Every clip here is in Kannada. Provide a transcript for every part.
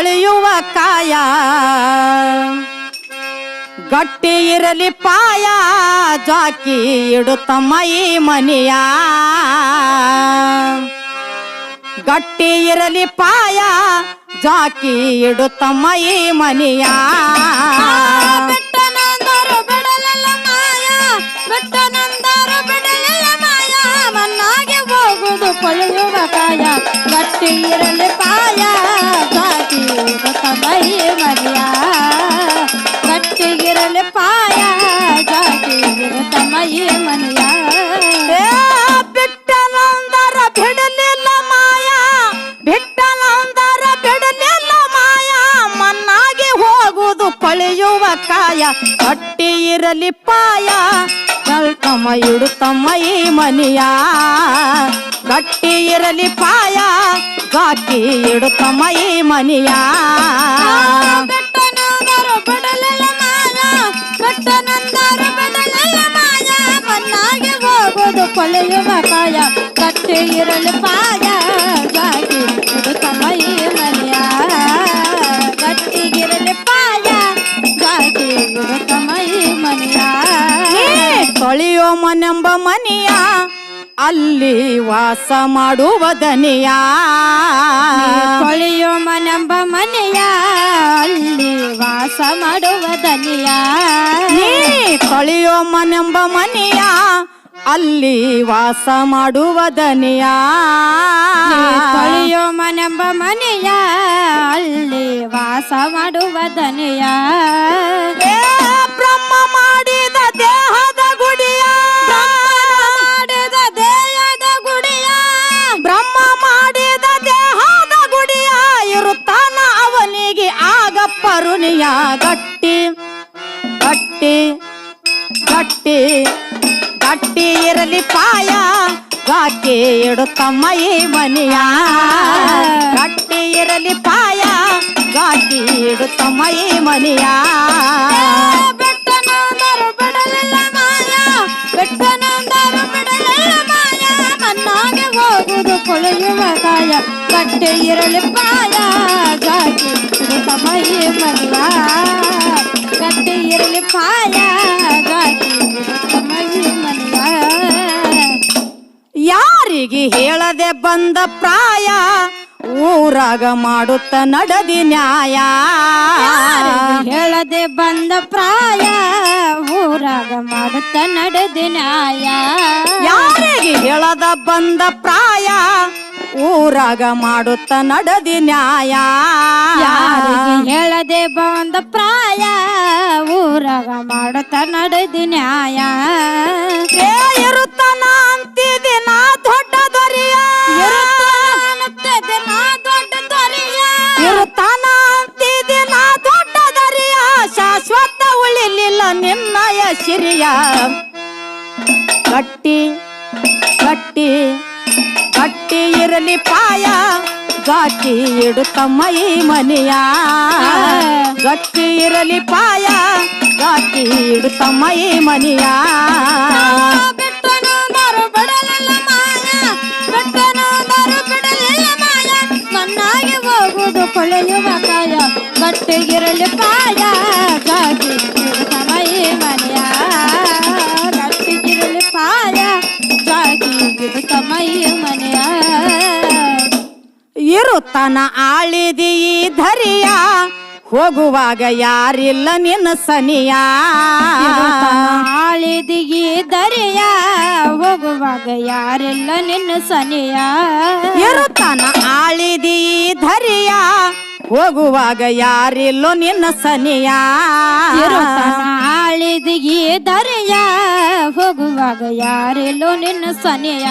ಕೊಳೆಯುವ ಕಾಯ. ಗಟ್ಟಿ ಇರಲಿ ಪಾಯ, ಜಾಕಿ ಇಡುತ್ತಮ್ಮ ಈ ಮನೆಯ. ಗಟ್ಟಿ ಇರಲಿ ಪಾಯ, ಜಾಕಿ ಇಡುತ್ತಮ್ಮ ಈ ಮನೆಯ. ಮನ್ನಾಗೆ ಹೋಗುದು ಕೊಳೆಯುವ ಕಾಯ. ಗಟ್ಟಿ ಇರಲಿ ಪಾಯ ಕಾಯ ಗಟ್ಟಿ ಇರಲಿ ಪಾಯ ಕಲ್ತಮ್ಮ ಇಡುತ್ತಮ್ಮ ಈ ಮನೆಯ ಗಟ್ಟಿ ಇರಲಿ ಪಾಯ ಗಾಕಿ ಇಡುತ್ತಮ್ಮ ಈ ಮನೆಯ ಬೆಟ್ಟನಂದರು ಬಿಡಲಿಲ್ಲ ಮಾಯ ಬೆಟ್ಟನಂದರು ಬಿಡಲಿಲ್ಲ ಮಾಯ ಮನ್ನಾಗೆ ಹೋಗುದು ಕೊಳೆಯುವ ಕಾಯ ಕಟ್ಟೆ ಇರಲು ಪಾಯ ಅಲ್ಲಿ ವಾಸ ಮಾಡುವ ದನಿಯ ತೊಳೆಯೋ ಮನೆಂಬ ಮನೆಯ ಅಲ್ಲಿ ವಾಸ ಮಾಡುವ ದನಿಯ ನೀ ತೊಳೆಯೋ ಮನೆಂಬ ಮನೆಯ ಅಲ್ಲಿ ವಾಸ ಮಾಡುವ ದನಿಯ ನೀ ತೊಳೆಯೋ ಮನೆಂಬ ಮನೆಯ ಅಲ್ಲಿ ವಾಸ ಮಾಡುವ ದನೆಯ மாயா கட்டு கட்டு கட்டு கட்டி இரலி பாயா காக்கி எடுத்தம்மை மணியா. கட்டி இரலி பாயா காக்கி எடுத்தம்மை மணியா. ಕೊಳೆಯುವ ಕಾಯ ಕಟ್ಟೆ ಇರಲಿ ಪಾಯ ಜಾಗಿ ತಮೈ ಮನೆಯ ಕಟ್ಟೆ ಇರಲಿ ಪಾಯ ಜಾಗಿ ತಮೈ ಮನೆಯ ಯಾರಿಗೆ ಹೇಳದೆ ಬಂದ ಪ್ರಾಯ ಊರಾಗ ಮಾಡುತ್ತ ನಡದಿ ನ್ಯಾಯ. ಹೇಳದೆ ಬಂದ ಪ್ರಾಯ ಊರಾಗ ಮಾಡುತ್ತ ನಡದಿ ನ್ಯಾಯ. ಯಾರಿಗೆ ಹೇಳದ ಬಂದ ಪ್ರಾಯ ಊರಾಗ ಮಾಡುತ್ತ ನಡದಿ ನ್ಯಾಯ. ಯಾರಿಗೆ ಹೇಳದೆ ಬಂದ ಪ್ರಾಯ ಊರಾಗ ಮಾಡುತ್ತ ನಡದಿ ನ್ಯಾಯ. ಇರುತ್ತ ಇರುತ್ತನ ನಿನ್ನಯ ಸಿರಿಯ ಗಟ್ಟಿ ಗಟ್ಟಿ ಗಟ್ಟಿ ಇರಲಿ ಪಾಯ ಗಾಟಿ ಇಡುತ್ತಮ್ಮ ಈ ಮನೆಯ ಗಟ್ಟಿ ಇರಲಿ ಪಾಯ ಗಾಟಿ ಇಡುತ್ತಮ್ಮ ಈ ಮನೆಯ ಬೆಟ್ಟನಂದರು ಬಿಡಲಿಲ್ಲ ಮಾಯ ಬೆಟ್ಟನಂದರು ಬಿಡಲಿಲ್ಲ ಮಾಯ ಮನ್ನಾಗಿ ಹೋಗುದು ಕೊಳೆಯುವ ಕಾಯ ಗಟ್ಟಿಗಿರಲಿ ಪಾಯ ಮನೆಯ. ಇರುತ್ತಾನ ಆಳಿದಿ ಈ ಧರಿಯ ಹೋಗುವಾಗ ಯಾರಿಲ್ಲ ನಿನ್ನ ಸನಿಯ. ಆಳಿದಿಗಿ ದರಿಯ ಹೋಗುವಾಗ ಯಾರಿಲ್ಲ ನಿನ್ನ ಸನಿಯ. ಇರುತ್ತಾನ ಆಳಿದೀ ಈ ಧರಿಯ ಹೋಗುವಾಗ ಯಾರಿಲ್ಲೋ ನಿನ್ನ ಸನಿಯ. ಇರುತ್ತಾನ ಆಳಿದಿಗಿ ದರೆಯ ಹೋಗುವಾಗ ಯಾರೆಲ್ಲೋ ನಿನ್ನ ಸನೆಯ.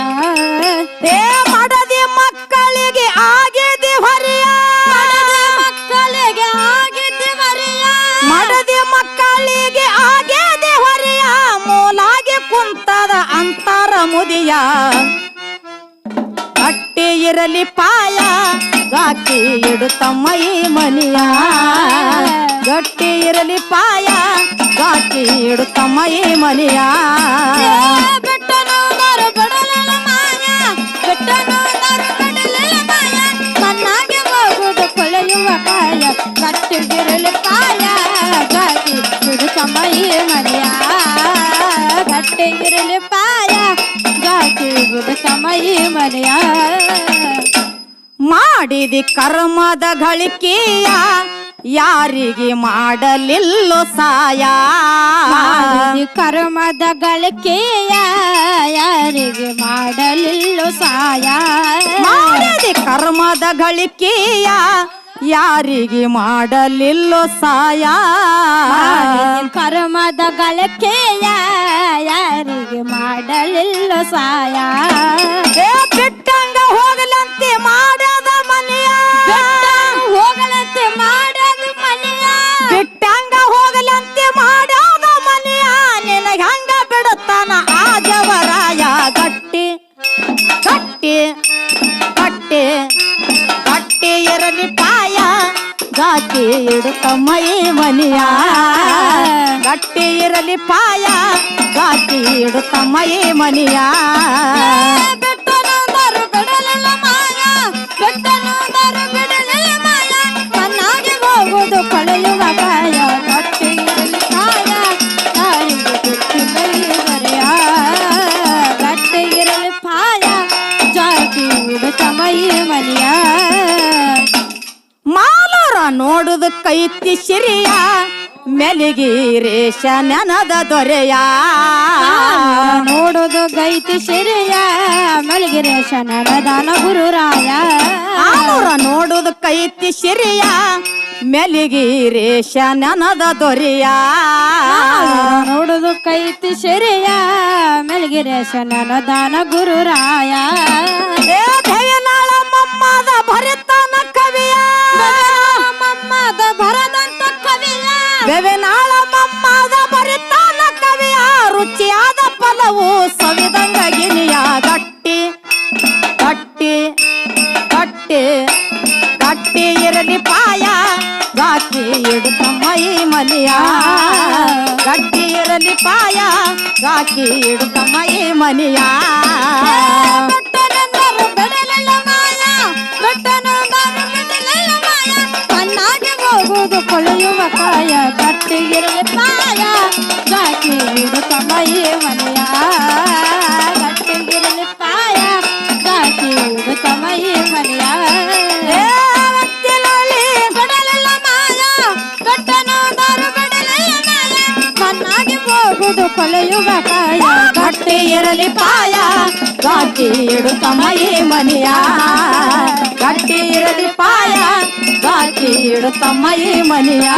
ಏ ಮಾಡದಿ ಮಕ್ಕಳಿಗೆ ಆಗಿದೆ ಹೊರೆಯ. ಮಕ್ಕಳಿಗೆ ಆಗಿದೆ ಹೊರೆಯ. ಮಾಡದಿ ಮಕ್ಕಳಿಗೆ ಆಗಿದೆ ಹೊರೆಯ. ಮೂಲಾಗಿ ಕುಂತದ ಅಂತರ ಮುದಿಯ. ಅಟ್ಟಿ ಇರಲಿ ಪಾಯ ಗಾಕಿ ಇಡುತ್ತಮ್ಮ ಈ ಮನಿಯ. ಗಟ್ಟಿ ಇರಲಿ ಪಾಯ ಗಾಕಿ ಇಡುತ್ತಮ್ಮ ಈ ಮನಿಯ ಬೆಟ್ಟನೂರು ಬಿಡಲಿಲ್ಲ ಮಾಯ ಬೆಟ್ಟನೂರು ಬಿಡಲಿಲ್ಲ ಮಾಯ ಕಣ್ಣಾಗೆ ಹೋಗುದು ಕೊಳೆಯುವ ಕಾಯ ಗಟ್ಟಿಗಿರಲಿ ಪಾಯ ಗಾಟಿ ಹಿಡುತ್ತಮ್ಮ ಈ ಮನೆಯ ಗಟ್ಟಿಗಿರಲಿ ಪಾಯ ಗಾಟಿ ಹಿಡುತ್ತಮ್ಮ ಈ ಮನೆಯ ಮಾಡಿದಿ ಕರ್ಮದ ಗಳಿಕೆಯ ಯಾರಿಗೆ ಮಾಡಲಿಲ್ಲ ಸಾಯ? ಕರ್ಮದ ಗಳಿಕೆಯ? ಯಾರಿಗೆ ಮಾಡಲಿಲ್ಲ ಸಾಯ? ಮಾಡದೆ ಕರ್ಮದ ಗಳಿಕೆಯ ಯಾರಿಗೆ ಮಾಡಲಿಲ್ಲ ಸಾಯ? ಕರ್ಮದ ಗಳಿಕೆಯ? ಯಾರಿಗೆ ಮಾಡಲಿಲ್ಲ ಸಾಯ? ಹಂಗ ಬಿಡುತ್ತಾನ ಆ ಜವರಾಯ ಗಟ್ಟಿ ಗಟ್ಟಿ ಗಟ್ಟಿ ಗಟ್ಟಿ ಇರಲಿ ಪಾಯ ಗಾಟಿ ಇಡುತ್ತ ಮೈ ಮನಿಯ ಗಟ್ಟಿ ಇರಲಿ ಪಾಯ ಗಾಟಿ ಇಡುತ್ತ ಮೈ ಮನಿಯ ನೋಡುದು ಕೈತಿ ಶಿರಿಯ ಮೆಲಿಗಿರೇಶ ನೆನದ ದೊರೆಯ. ನೋಡುದು ಗೈತಿ ಶಿರಿಯ ಮೆಲಿಗಿರೇಶ ನರದಾನ ಗುರುರಾಯ. ಆನೂರ ನೋಡುದು ಕೈತಿ ಶಿರಿಯ ಮೆಲಿಗಿರೇಶ ನೆನದ ದೊರೆಯ. ನೋಡುದು ಕೈತಿ ಶಿರಿಯ ಮೆಲಿಗಿರೇಶ ನರದಾನ ಗುರುರಾಯ. ಏ ದೇವನಾಳ ಮಮ್ಮದ ಭರಿತನ ಕವಿಯ ಬೆವೆನಾಳ ಭರಿತನ ಕವಿಯ ರುಚಿಯಾದ ಫಲವು ಸವಿದಂಗ ಗಿನಿಯ ಗಟ್ಟಿ ಗಟ್ಟಿ ಗಟ್ಟಿ ಗಟ್ಟಿ ಇರಲಿ ಪಾಯ ಗಾಕಿ ಇಡುತ್ತಮ್ಮ ಈ ಮಲಿಯ. ಗಟ್ಟಿ ಇರಲಿ ಪಾಯ ಗಾಕಿ ಇಡುತ್ತಮ್ಮ ಈ ಮನಿಯ ಹೋಗುವುದು ಕೊಳೆಯುವ ಕಾಯ ಗಟ್ಟಿ ಇರಲಿ ಪಾಯ ಗಾಟಿ ಇಡುತ್ತಮ್ಮ ಈ ಮನಿಯ ಗಟ್ಟಿ ಇರಲಿ ಪಾಯ ಗಾಟಿ ಇಡುತ್ತಮ್ಮ ಈ ಮನಿಯ